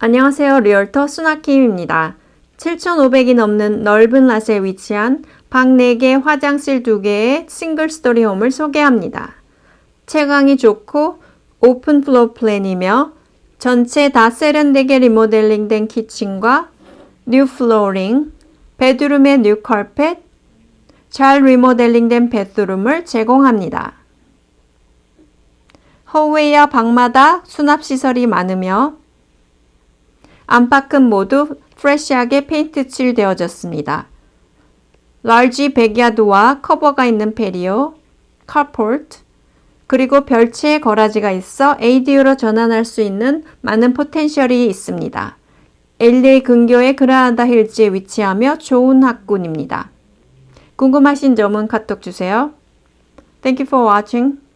안녕하세요. 리얼터 수나킴입니다. 7,500이 넘는 넓은 랏에 위치한 방 4개, 화장실 2개의 싱글 스토리 홈을 소개합니다. 채광이 좋고 오픈 플로어 플랜이며 전체 다 세련되게 리모델링된 키친과 뉴 플로어링, 베드룸의 뉴 컬펫, 잘 리모델링된 베드룸을 제공합니다. 허웨이와 방마다 수납시설이 많으며 안팎은 모두 프레시하게 페인트 칠되어졌습니다. large 백야드와 커버가 있는 페리오, carport, 그리고 별채의 거라지가 있어 ADU로 전환할 수 있는 많은 포텐셜이 있습니다. LA 근교의 그라나다 힐즈에 위치하며 좋은 학군입니다. 궁금하신 점은 카톡 주세요. Thank you for watching.